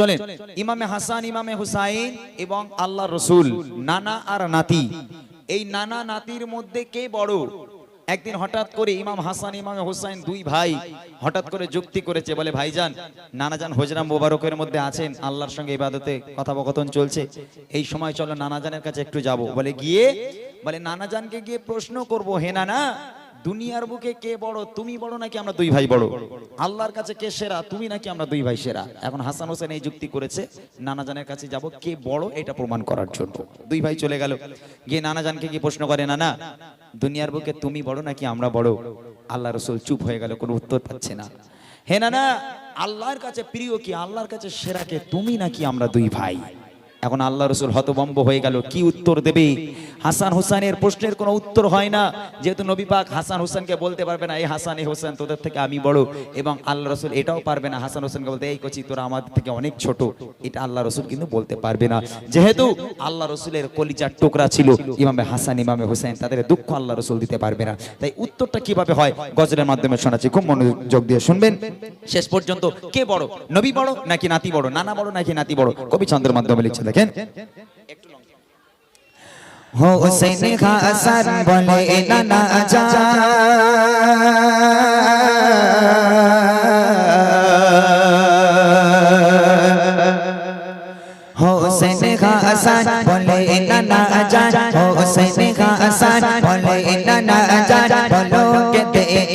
চলেন, ইমামে হাসান, ইমামে হুসাইন এবং আল্লাহ রসুল, নানা আর নাতি। এই নানা নাতির মধ্যে কে বড়? একদিন হঠাৎ করে ইমাম হাসান, ইমাম হুসাইন দুই ভাই হঠাৎ করে যুক্তি করেছে, বলে, ভাইজান, নানাজান হজরাম মোবারকের মধ্যে আছেন, আল্লাহর সঙ্গে ইবাদতে কথোপকথন চলছে। এই সময় চলো নানাজানের কাছে একটু যাব। বলে, গিয়ে? বলে, নানাজানকে গিয়ে প্রশ্ন করব, হে নানা দুনিয়ার বুকে কে বড়, তুমি বড় নাকি আমরা দুই ভাই বড়? আল্লাহর কাছে কে সেরা, তুমি নাকি আমরা দুই ভাই সেরা? এখন হাসান হোসেন এই যুক্তি করেছে নানাজানের কাছে যাব, কে বড় এটা প্রমাণ করার জন্য। দুই ভাই চলে গেল, গিয়ে নানাজানকে গিয়ে প্রশ্ন করে, নানা, দুনিয়ার বুকে তুমি বড় নাকি আমরা বড়? আল্লাহ রসুল চুপ হয়ে গেল, কোনো উত্তর পাচ্ছে না। হে নানা, আল্লাহর কাছে প্রিয় কি, আল্লাহর কাছে সেরা কে, তুমি নাকি আমরা দুই ভাই? এখন আল্লাহ রসুল হতবম্ব হয়ে গেল। কি উত্তর দেবে? হাসান হোসেনের প্রশ্নের কোনো উত্তর হয় না। যেহেতু নবী পাক হাসান হোসেনকে বলতে পারবে না এই হাসান এই হোসেন তোদের থেকে আমি বড়। এবং আল্লাহ রসুল এটাও পারবে না। হাসান হোসেনকে বলতে, এই কচি, তোরা আমাদের থেকে অনেক ছোট। এটা আল্লাহ রসুল কিন্তু বলতে পারবে না। যেহেতু আল্লাহ রসুলের কলিজার টুকরা ছিল, ইমামে হাসান, ইমামে হোসেন তাদের দুঃখ আল্লাহ রসুল দিতে পারবে না। তাই উত্তরটা কীভাবে হয়? গজলের মাধ্যমে শোনাচ্ছি। খুব মনোযোগ দিয়ে শুনবেন। শেষ পর্যন্ত কে বড়? নবী বড় নাকি নাতি বড়? নানা বড় নাকি নাতি বড়? কবি ছন্দের মাধ্যমে লিখছে দেখেন হোসেন হাসান বলে নানা যা হোসেন হাসান বলে নানা যা হোসেন হাসান বলে নানা যা বলো কে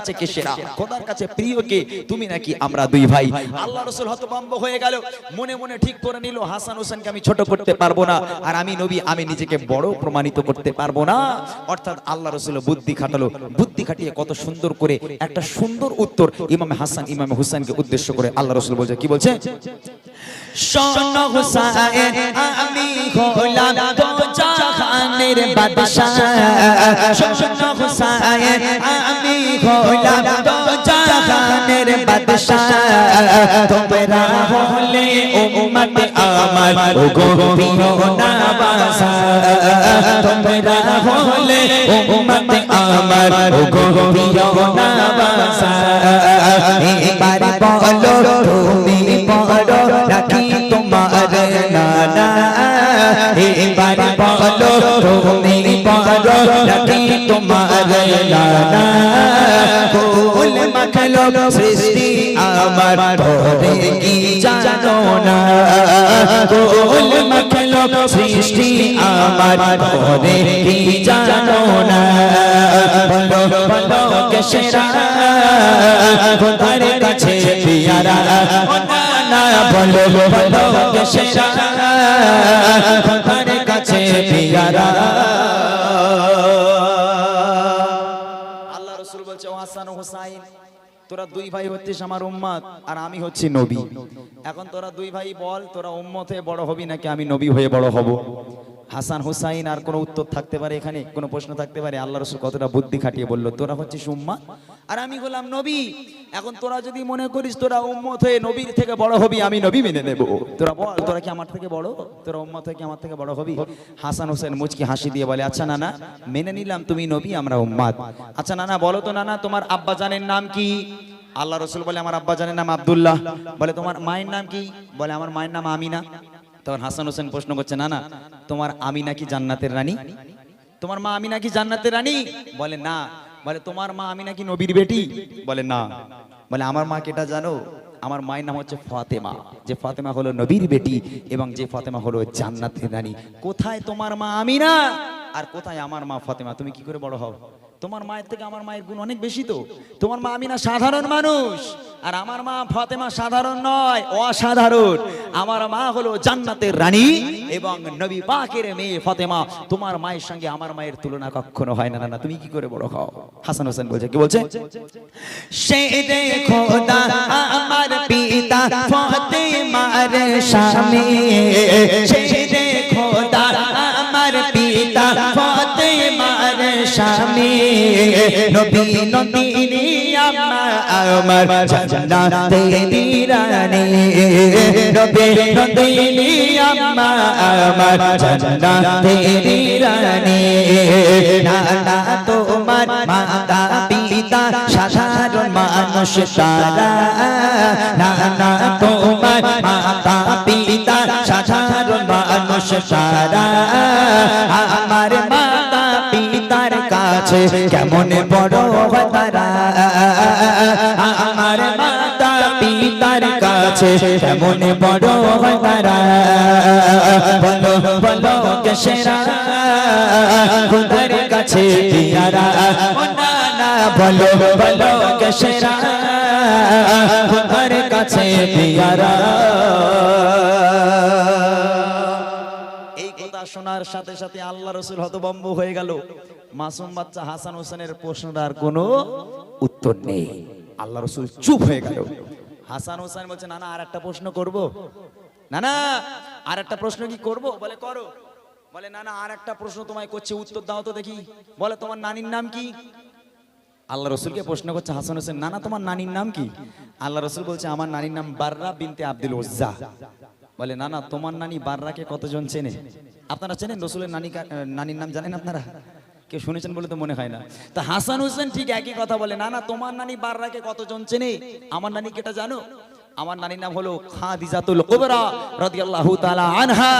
কাছে কে সেরা খোদার কাছে প্রিয় কে তুমি নাকি আমরা দুই ভাই। আল্লাহ রসুল হতভম্ব হয়ে গেল। মনে মনে ঠিক করে নিল হাসান হোসেনকে আমি ছোট করতে পারব না আর আমি নবী আমি নিজেকে বড় প্রমাণিত করতে পারব না। অর্থাৎ আল্লাহ রসুল বুদ্ধি খাটালো। বুদ্ধি খাটিয়ে কত সুন্দর করে একটা সুন্দর উত্তর ইমাম হাসান ইমাম হুসাইনকে উদ্দেশ্য করে আল্লাহ রসুল বলছে কি বলছে? আমি হলাম তো বাদশাহ। শোন হুসাইন, আমি হলাম তো জাহানের বাদশাহ। তোমরা হলে উম্মত আমার ও গো প্রিয় নাবাসা তোমরা হলে উম্মত আমার ও গো প্রিয় নাবাসা এবার বলো তুমি নানা ফুল মাখলো সৃষ্টি আমার ধরে কি জানো না ফুল মাখলো সৃষ্টি আমার ধরে কি জানো না হুসাইন, তোরা দুই ভাই হচ্ছিস আমার উম্মাদ আর আমি হচ্ছি নবী। এখন তোরা দুই ভাই বল, তোরা উম্মত হয়ে বড় হবি নাকি আমি নবী হয়ে বড় হব? হাসান হুসাইন আর কোনো উত্তর থাকতে পারে এখানে, কোনো প্রশ্ন থাকতে পারে। আল্লাহ রসুল কতটা বুদ্ধি খাটিয়ে বলল, তোরা হচ্ছিস উম্মত আর আমি হলাম নবী, এখন তোরা যদি মনে করিস তোরা উম্মত হয়ে নবীর থেকে বড় হবি, আমি নবী মেনে নেব। তোরা বল, তোরা কি আমার থেকে বড়? তোরা উম্মত হয়ে কি আমার থেকে বড় হবি? হাসান হোসেন মুচকি হাসি দিয়ে বলে আচ্ছা নানা, মেনে নিলাম তুমি নবী, আমরা উম্মাদ। আচ্ছা নানা, বলো তো নানা, তোমার আব্বা জানের নাম কি? আল্লাহ রসুল বলে, আমার আব্বা জানের নাম আবদুল্লাহ। বলে, তোমার মায়ের নাম কি? বলে, আমার মায়ের নাম আমিনা। তখন হাসান হোসেন প্রশ্ন করছে, না না, তোমার আমিনা কি জান্নাতের রানী? তোমার মা আমিনা কি জান্নাতের রানী? বলে, না। বলে, তোমার মা আমিনা কি নবীর বেটি? বলে, না। বলে, আমার মা কেটা জানো? আমার মায়ের নাম হচ্ছে ফাতেমা। যে ফাতেমা হলো নবীর বেটি এবং যে ফাতেমা হলো জান্নাতের রানী। কোথায় তোমার মা আমিনা? আর কোথায় আমার মা ফাতেমা? তুমি কি করে বড় হও? তোমার মায়ের থেকে আমার মায়ের গুণ অনেক বেশি তো। তোমার মা আমিনা সাধারণ মানুষ। আর আমার মা ফাতেমা সাধারণ নয়, অসাধারণ। আমার মা হলো জান্নাতের রানী এবং নবী পাকের মেয়ে ফাতেমা। তোমার মায়ের সঙ্গে আমার মায়ের তুলনা কখনো হয় না না না। তুমি কি করে বড় হও? হাসান হোসেন বলছে, কি বলছে? সে দেখো আমার পিতা আমার স্বামী। নবী নবীনি আমার আমার জান্নাতে রানী নবী নবীনি আমার আমার জান্নাতে রানী নানা তোমার মাতা পিতা, সাধারণ মানুষ তারা। নানা তোমার মাতা পিতা, সাধারণ মানুষ তারা। আমার কাছে কেমন বড় তারা? আমার মাতা পিতার কাছে কেমন বড় তারা? বলো বলো খুদার কাছে বলো বলো খুদার কাছে পিয়ারা শোনার সাথে সাথে আল্লাহ রসুল হতবম্ব হয়ে গেল। মাসুম বাচ্চা হাসান হোসেনের প্রশ্নটার কোনো উত্তর নেই। আল্লাহ রসুল চুপ হয়ে গেল। হাসান হোসেন বলছে না না আর একটা প্রশ্ন করব। না না আর একটা প্রশ্ন কি করব? বলে করো। বলে না না আর একটা প্রশ্ন তোমায় করছে উত্তর দাও তো দেখি। বলে তোমার নানির নাম কি? আল্লাহ রসুলকে প্রশ্ন করছে হাসান হোসেন নানা তোমার নানির নাম কি? আল্লাহ রসুল বলছে আমার নানির নাম বাররা বিনতে আব্দুল ওজ্জা। বলে না না তোমার নানি বাররাকে কতজন চেনে? আপনারা চেনেন রসুলের নানি নানির নাম জানেন আপনারা? কেউ শুনেছেন বলে তো মনে হয় না। তা হাসান হোসেন ঠিক একই কথা বলে, না না, তোমার নানি বাররাকে কতজন চেনে? আমার নানি কেটা জানো? আমার নানির নাম হলো খাদিজাতুল কুবরা রাদিয়াল্লাহু তাআলা আনহা।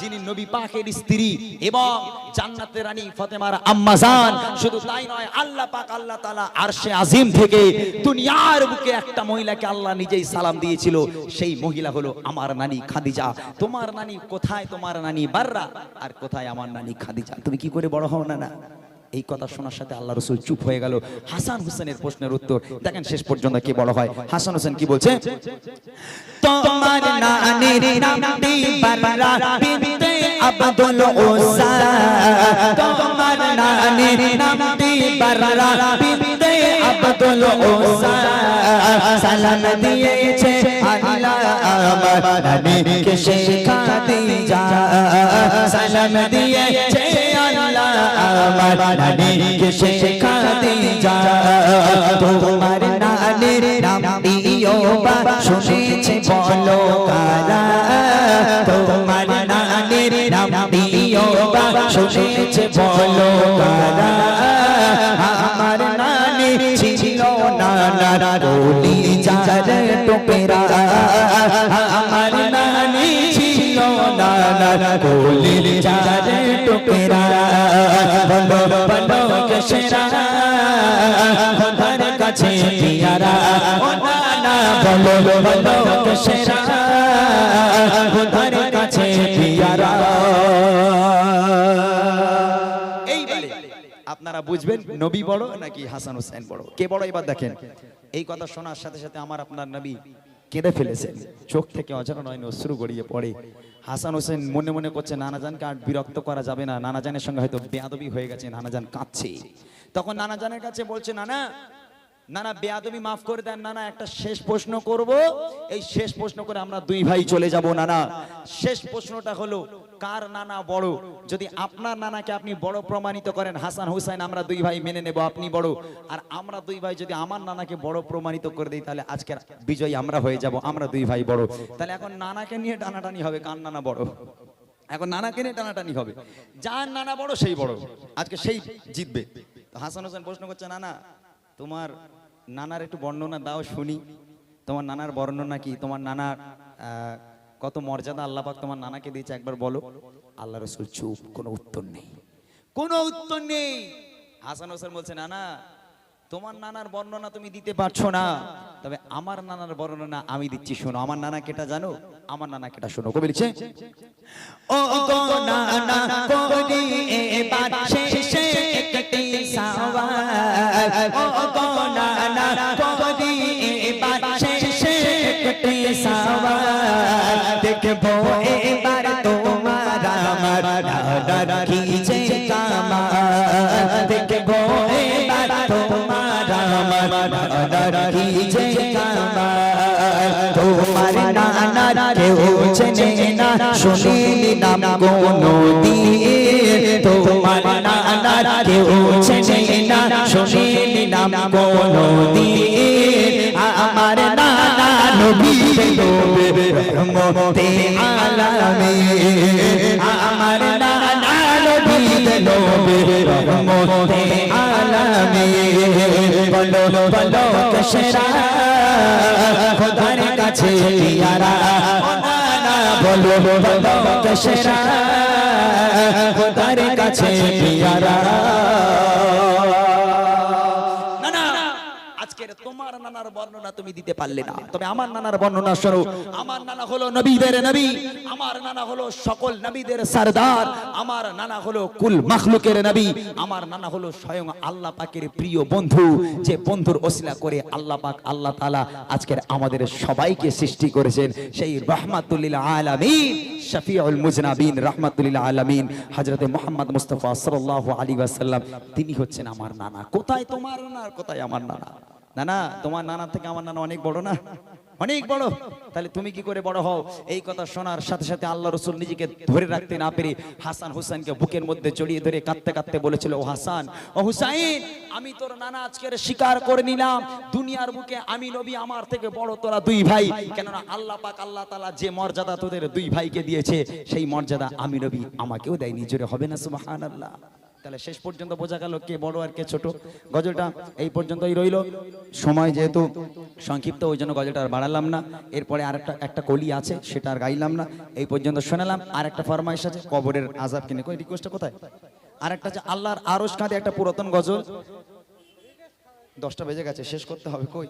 যিনি নবী পাকের স্ত্রী এবং জান্নাতের রানী ফাতেমার আম্মা জান, শুধু তাই নয়, আল্লাহ পাক আল্লাহ তাআলা আরশে আজিম থেকে দুনিয়ার বুকে একটা মহিলাকে আল্লাহ নিজেই সালাম দিয়েছিল, সেই মহিলা হলো আমার নানি খাদিজা। তোমার নানি কোথায়? তোমার নানি বাররা। আর কোথায় আমার নানি খাদিজা? তুমি কি করে বড় হও না না এই কথা শোনার সাথে আল্লাহ রসুল চুপ হয়ে গেল। হাসান হোসেনের প্রশ্নের উত্তর, দেখেন শেষ পর্যন্ত কি বড় হয়। হাসান হোসেন কি বলছে? সালাম দিয়েছে আল্লাহ আমার নানিকে শেখা দিজা সালাম দিয়েছে আমার নানিকে শেখা দিজা তোমার নানির বা শুনেছে বলো তোমার নানির বা শুনেছে বলো আমার নানি ছিল নানা রোলি যার টোপেরা আমার নানি আপনারা বুঝবেন নবী বড় নাকি হাসান হোসেন বড়? কে বড়? এবার দেখেন। এই কথা শোনার সাথে সাথে আমার আপনার নবী কেঁদে ফেলেছেন চোখ থেকে অজানা নয়, অশ্রু গড়িয়ে পড়ে। হাসান হোসেন মনে মনে করছে, নানাজানকে আর বিরক্ত করা যাবে না। নানাজানের সঙ্গে হয়তো বেয়াদবি হয়ে গেছে, নানাজান কাঁদছে। তখন নানাজানের কাছে বলছে, নানা নানা বেয়াদবি মাফ করে দেন, নানা একটা শেষ প্রশ্ন করব। এই শেষ প্রশ্ন করে আমরা দুই ভাই চলে যাব, নানা। শেষ প্রশ্নটা হলো, কার নানা বড়? যদি আপনার নানাকে আপনি বড় প্রমাণিত করেন, হাসান হুসাইন, আমরা দুই ভাই মেনে নেব, আপনি বড়। আর আমরা দুই ভাই যদি আমার নানাকে বড় প্রমাণিত করে দিই, তাহলে আজকের বিজয়ী আমরা হয়ে যাব, আমরা দুই ভাই বড়। তাহলে এখন নানাকে নিয়ে টানাটানি হবে, কার নানা বড়? এখন নানাকে নিয়ে টানাটানি হবে। যার নানা বড়, সেই বড়। আজকে সেই জিতবে। হাসান হোসেন প্রশ্ন করছে, নানা তোমার নানার একটু বর্ণনা দাও, শুনি। তোমার নানার বর্ণনা কি? তোমার নানার কত মর্যাদা আল্লাহ পাক তোমার নানাকে দিয়েছে, একবার বলো। আল্লাহ রসুল চুপ, কোনো উত্তর নেই। কোনো উত্তর নেই। হাসান হোসেন বলছে, নানা, তোমার নানার বর্ণনা তুমি দিতে পারছ না। তবে আমার নানার বর্ণনা আমি দিচ্ছি, শোনো। আমার নানা কেটা জানো? আমার নানা কেটা শোনো। কবি লিখছে, ও গো নানা করি এবার শেষে শুনিনি নাম কোনো দিন তোমার নানার কেউ চেনে না শুনিনি নাম কোনো আমার নানা নবী রহমতে আলামিন আমার নানা নবী রহমতে আলামিন বলো বলো কশরা খোদার কাছে নানা বলো বলো কশরা খোদার কাছে পিয়ারা তোমার নানার বর্ণনা তুমি দিতে পারলে না। তবে আমার নানার বর্ণনা শোনো। আমার নানা হলো নবীদের নবী, আমার নানা হলো সকল নবীদের সরদার, আমার নানা হলো কুল মাখলুকের নবী, আমার নানা হলো স্বয়ং আল্লাহ পাকের প্রিয় বন্ধু, যে বন্ধুর ওসিলা করে আল্লাহ পাক, আল্লাহ তাআলা আজকের আমাদের সবাইকে সৃষ্টি করেছেন সেই রহমাতুল্লিল আলামিন, শফিউল মুজনাবিন রহমাতুল্লিল আলামিন, হযরতে মুহাম্মদ মুস্তাফা সাল্লাল্লাহু আলাইহি ওয়াসাল্লাম। তিনি হচ্ছেন আমার নানা। কোথায় তোমার নানা কোথায় আমার নানা? নানা, তোমার নানা থেকে আমার নানা অনেক বড় না? অনেক বড়। তাহলে তুমি কি করে বড় হও? এই কথা শোনার সাথে সাথে আল্লাহ রসুল নিজেকে ধরে রাখতে না পেরে হাসান হুসাইনকে বুকের মধ্যে জড়িয়ে ধরে কাঁদতে কাঁদতে বলেছিল, ও হাসান, ও হুসাইন, আমি তোর নানা আজকের স্বীকার করে নিলাম। দুনিয়ার বুকে আমি নবী, আমার থেকে বড় তোরা দুই ভাই। কেননা আল্লাহ পাক আল্লাহ তালা যে মর্যাদা তোদের দুই ভাইকে দিয়েছে, সেই মর্যাদা আমি নবী আমাকেও দেয় নিজের হবে না, সুবহানাল্লাহ। তাহলে শেষ পর্যন্ত বোঝা গেল কে বড় আর কে ছোট। গজলটা এই পর্যন্তই রইল। সময় যেহেতু সংক্ষিপ্ত, ওই জন্য গজলটা আর বাড়ালাম না। এরপরে আর একটা একটা কলি আছে, সেটা আর গাইলাম না। এই পর্যন্ত শোনালাম। আর একটা ফরমাইশ আছে কবরের আজাব কিনে। কই রিকোয়েস্টটা কোথায়? আর একটা আছে আল্লাহর আরশ কাঁধে একটা পুরাতন গজল। দশটা বেজে গেছে, শেষ করতে হবে। কই?